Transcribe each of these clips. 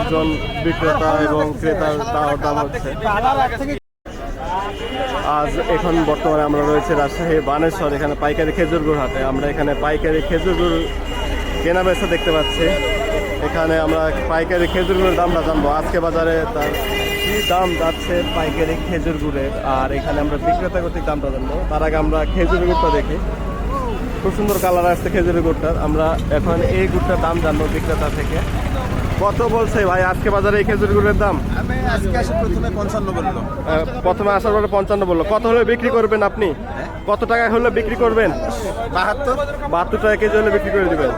আরেকজন বিক্রেতা এবং ক্রেতার দাম হচ্ছে। আজ এখন বর্তমানে আমরা রয়েছে রাজশাহী বানেশ্বর, এখানে পাইকারি খেজুর গুড় হাটে। আমরা এখানে পাইকারি খেজুর গুড় কেনা বেচা দেখতে পাচ্ছি। এখানে আমরা পাইকারি খেজুর গুড়ের দামটা জানব। আজকে বাজারে তার কি দাম যাচ্ছে পাইকারি খেজুর গুড়ের? আর এখানে আমরা বিক্রেতা কর্তৃক দামটা জানব। তার আগে আমরা খেজুর গুড়টা দেখি। খুব সুন্দর কালার আসছে খেজুরের গুড়টার। আমরা এখন এই গুড়টার দাম জানব বিক্রেতা থেকে। কত বলছে ভাই? আজকে বাজারে এই খেজুর গুড়ের দাম? আমি আজকে আসি প্রথমে পঞ্চান্ন বলল। প্রথমে আসার পরে পঞ্চান্ন বলল। কত হলে বিক্রি করবেন আপনি? কত টাকা হলে বিক্রি করবেন? বাহাত্তর। বাহাত্তর টাকা কেজি হলে বিক্রি করে দিবেন।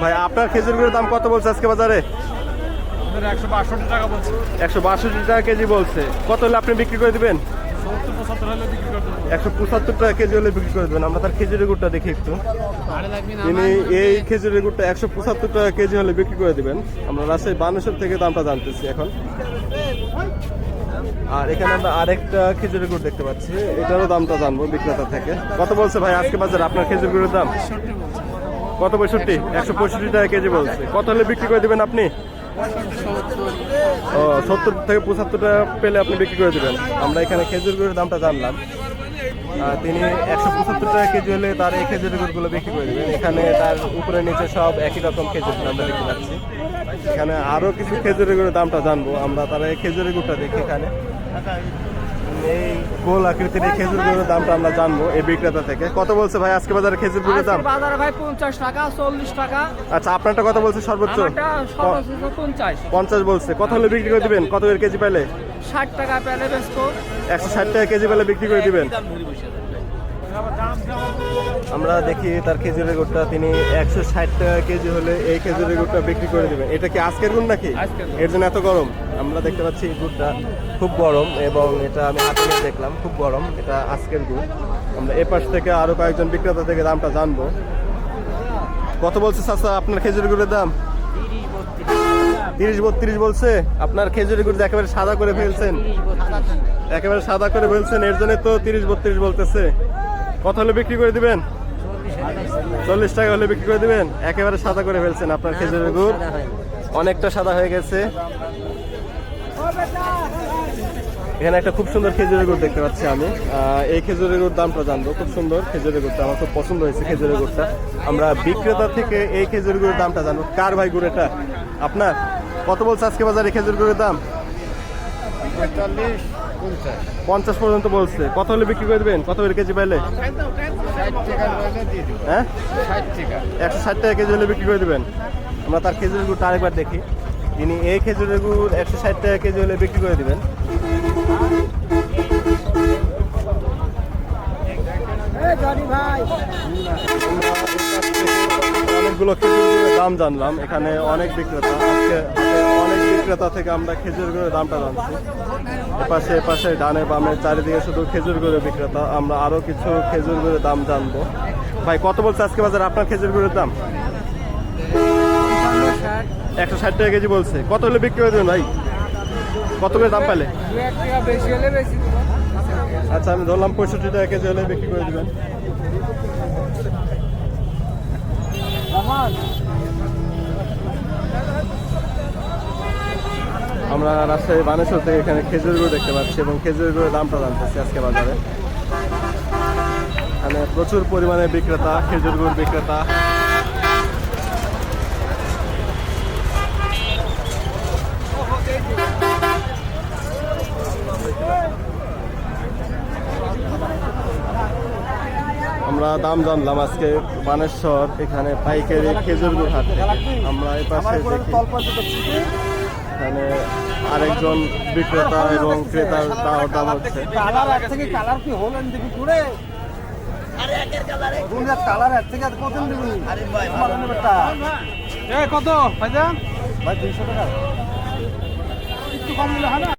ভাই আপনার খেজুর গুড়ের দাম কত বলছে আজকে বাজারে? একশো বাষট্টি টাকা বলছি। একশো বাষট্টি টাকা কেজি বলছে। কত হলে আপনি বিক্রি করে দিবেন? একশো পঁচাত্তর টাকা কেজি হলে বিক্রি করে দেবেন। আমরা তার খেজুরের গুড়টা দেখি একটু। তিনি এই খেজুরের গুড়টা একশো পঁচাত্তর টাকা কেজি হলে বিক্রি করে দিবেন। আমরা রাজশাহী বানেশ্বর থেকে দামটা জানতেছি এখন। আর এখানে আমরা আরেকটা খেজুরের গুড় দেখতে পাচ্ছি। এটারও দামটা জানব বিক্রেতা থেকে। কত বলছে ভাই আজকে বাজার আপনার খেজুর গুড়ের দাম? কত পঁয়ষট্টি? একশো পঁয়ষট্টি টাকা কেজি বলছে। কত হলে বিক্রি করে দিবেন আপনি? ও, সত্তর থেকে পঁচাত্তর টাকা পেলে আপনি বিক্রি করে দেবেন। আমরা এখানে খেজুর গুড়ের দামটা জানলাম। তিনি একশো পঁচাত্তর টাকা কেজি হলে তার এই খেজুর গুড়গুলো বিক্রি করে দেবেন। এখানে তার উপরে নিচে সব একই রকম খেজুর আমরা দেখতে পাচ্ছি। এখানে আরও কিছু খেজুরের গুড়ের দামটা জানব। আমরা তারা এই খেজুরের গুড়টা দেখি এখানে। এই গোল আকৃতির এই খেজুর গুড়ের দামটা আমরা জানব এই বিক্রেতা থেকে। কত বলছে ভাই আজকে বাজারে খেজুর গুড়ের দাম? বাজারে ভাই পঞ্চাশ টাকা চল্লিশ টাকা। আচ্ছা আপনারটা কত বলছে সর্বোচ্চ? সর্বোচ্চ পঞ্চাশ। পঞ্চাশ বলছে। কত হলে বিক্রি করে দিবেন? কত কেজি পাইলে ষাট টাকা পেলে বেচবো। একশো ষাট টাকা কেজি পেলে বিক্রি করে দিবেন? আমরা দেখি তার খেজুরের গুড়টা তিনি একশো ষাট টাকা কেজি হলে এই খেজুরের গুড়টা বিক্রি করে দিবেন। এটা কি আজকের গুড় নাকি? এর জন্য এত গরম। আমরা দেখতে পাচ্ছি এই গুড়টা খুব গরম এবং এটা আমি হাতে দেখলাম খুব গরম। এটা আজকের গুড়। আমরা এ পাশ থেকে আরও কয়েকজন বিক্রেতা থেকে দামটা জানব। কত বলছে চাচা আপনার খেজুর গুড়ের দাম? তিরিশ বত্রিশ বলছে। আপনার খেজুরের গুড় একেবারে সাদা করে ফেলছেন। একেবারে সাদা করে ফেলছেন এর জন্য তো তিরিশ বত্রিশ বলতেছে। কত হলে বিক্রি করে দিবেন? চল্লিশ টাকা হলে বিক্রি করে দিবেন? একেবারে সাদা করে ফেলছেন আপনার খেজুরের গুড়। অনেকটা সাদা হয়ে গেছে। এখানে একটা খুব সুন্দর খেজুরের গুড় দেখতে পাচ্ছি আমি। এই খেজুরের গুড় দামটা জানব। খুব সুন্দর খেজুরের গুড়টা আমার খুব পছন্দ হয়েছে খেজুরের গুড়টা। আমরা বিক্রেতা থেকে এই খেজুরের গুড়ের দামটা জানব। কার ভাই গুড় এটা? আপনার? কত বলছে আজকে বাজারে খেজুর গুড়ের দাম? পঁয়তাল্লিশ। পঞ্চাশ পর্যন্ত বলছে। কত হলে বিক্রি করে দেবেন? কত করে কেজি পাইলে? হ্যাঁ? একশো ষাট টাকা কেজি হলে বিক্রি করে দেবেন। আমরা তার খেজুরের গুড়টা আরেকবার দেখি। তিনি এই খেজুরের গুড় একশো ষাট টাকা কেজি হলে বিক্রি করে দিবেন। অনেকগুলো খেজুর গুড়ের দাম জানলাম। এখানে অনেক বিক্রেতা। আজকে অনেক বিক্রেতা থেকে আমরা খেজুর গুড়ের দামটা জানছি। এপাশে এপাশে, ডানে, বামে, চারিদিকে শুধু খেজুর গুড়ের বিক্রেতা। আমরা আরও কিছু খেজুর গুড়ের দাম জানব। ভাই, কত বলছে আজকে বাজার আপনার খেজুর গুড়ের দাম? একশো ষাট টাকা কেজি বলছে। কত হলে বিক্রি করে দেবেন ভাই? কত করে দাম পেলে আচ্ছা আমি ধরলাম পঁয়ষট্টি টাকা কেজি হলে বিক্রি করে দেবেন। আমরা রাজশাহী বানেশ্বর থেকে এখানে খেজুর গুড় দেখতে পাচ্ছি এবং খেজুর গুড়ের দামটা জানতেছি আজকে বাজারে। এখানে প্রচুর পরিমাণে বিক্রেতা খেজুর গুড় বিক্রেতা। আমরা দাম জানলাম আজকে বানেশ্বর, এখানে পাইকারি খেজুর গুড় হাট আমরা এই পাশে এখানে আরেকজন বিক্রেতা এবং ক্রেতার তাও দাম হচ্ছে। কালার এক থেকে কালার কি হলেন দেখি ঘুরে কালার এক। থেকে আর কত ভাই আমার কত? ভাইজান? ভাই দুইশো টাকা। একটু কম হলে হয় না